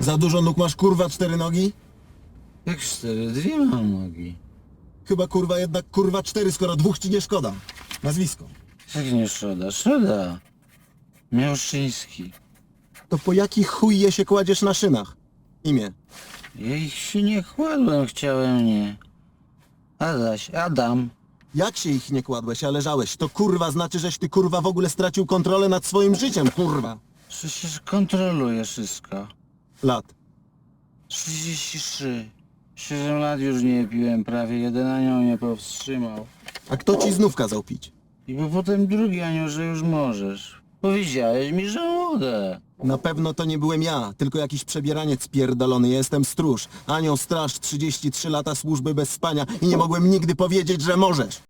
Za dużo nóg masz kurwa cztery nogi? Jak cztery, dwie mam nogi. Chyba kurwa jednak kurwa cztery, skoro dwóch ci nie szkoda. Nazwisko. Jak nie szkoda? Szkoda. Miałszyński. To po jaki chuj je się kładziesz na szynach? Imię. Ja ich się nie kładłem, chciałem nie. Adaś, Adam. Jak się ich nie kładłeś, a leżałeś? To kurwa znaczy, żeś ty kurwa w ogóle stracił kontrolę nad swoim życiem, kurwa. Przecież kontroluję wszystko. Lat. 33. 7 lat już nie piłem, prawie jeden anioł mnie powstrzymał. A kto ci znów kazał pić? I bo potem drugi anioł, że już możesz. Powiedziałeś mi, że mogę. Na pewno to nie byłem ja, tylko jakiś przebieraniec pierdolony. Jestem stróż. Anioł straż, 33 lata służby bez spania i nie mogłem nigdy powiedzieć, że możesz.